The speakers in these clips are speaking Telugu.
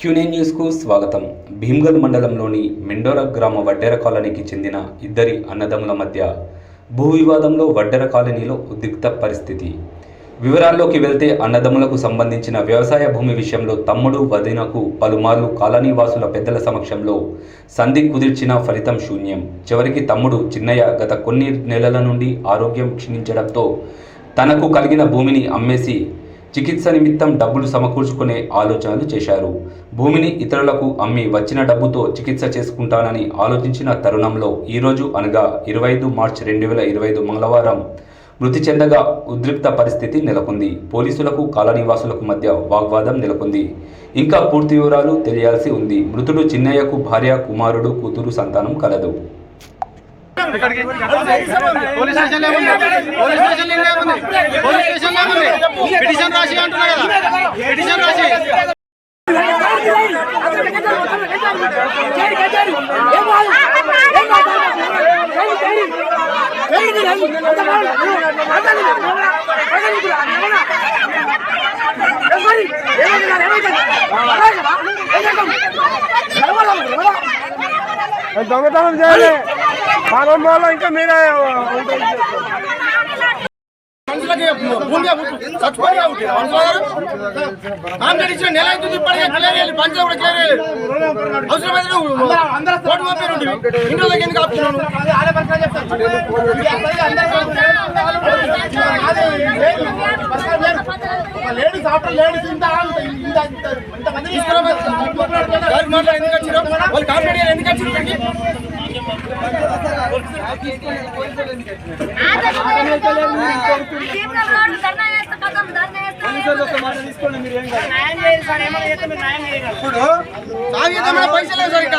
క్యూనే న్యూస్కు స్వాగతం. భీమ్గల్ మండలంలోని మెండోర గ్రామ వడ్డెర కాలనీకి చెందిన ఇద్దరి అన్నదమ్ముల మధ్య భూ వివాదంలో వడ్డెర కాలనీలో ఉద్రిక్త పరిస్థితి. వివరాల్లోకి వెళ్తే అన్నదమ్ములకు సంబంధించిన వ్యవసాయ భూమి విషయంలో తమ్ముడు వదినకు పలుమార్లు కాలనీ వాసుల పెద్దల సమక్షంలో సంధి కుదిర్చిన ఫలితం శూన్యం. చివరికి తమ్ముడు చిన్నయ్య గత కొన్ని నెలల నుండి ఆరోగ్యం క్షీణించడంతో తనకు కలిగిన భూమిని అమ్మేసి చికిత్స నిమిత్తం డబ్బులు సమకూర్చుకునే ఆలోచనలు చేశారు. భూమిని ఇతరులకు అమ్మి వచ్చిన డబ్బుతో చికిత్స చేసుకుంటానని ఆలోచించిన తరుణంలో ఈరోజు అనగా ఇరవై ఐదు మార్చి రెండు వేల ఇరవై ఐదు మంగళవారం మృతి చెందగా ఉద్రిక్త పరిస్థితి నెలకొంది. పోలీసులకు కాలనీవాసులకు మధ్య వాగ్వాదం నెలకొంది. ఇంకా పూర్తి వివరాలు తెలియాల్సి ఉంది. మృతుడు చిన్నయ్యకు భార్య కుమారుడు కూతురు సంతానం కలదు. పోలీస్ స్టేషన్ ఏముంది పోలీస్ స్టేషన్ ఏముంది పోలీస్ స్టేషన్ ఏముంది పిటిషన్ రాసి అంటున్నా కదా పిటిషన్ రాసి దొంగతనం చేయాలి పాపం వల్ల ఇంకా మీరే కాంప్లైంట్ ఇచ్చిన నెల అవుతుంది ఇప్పటికే క్లియర్ చేయాలి పంచాయతీ కూడా క్లియర్ చేయాలి అవసరమైతే నువ్వు కోర్టు పంపారు ఇంట్లో దగ్గర ఎందుకు ఆపుతున్నాను లేడీస్ ఆఫ్టర్ లేడీస్ ఇంత ఇంత ఇంతమంది మాట్లాడి ఎందుకు వాళ్ళు వచ్చారు ఇప్పుడు పైసలు సార్ ఇక్కడ.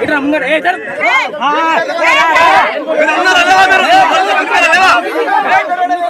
ఇట్లా నువ్వు? నువ్వు ఎందుకు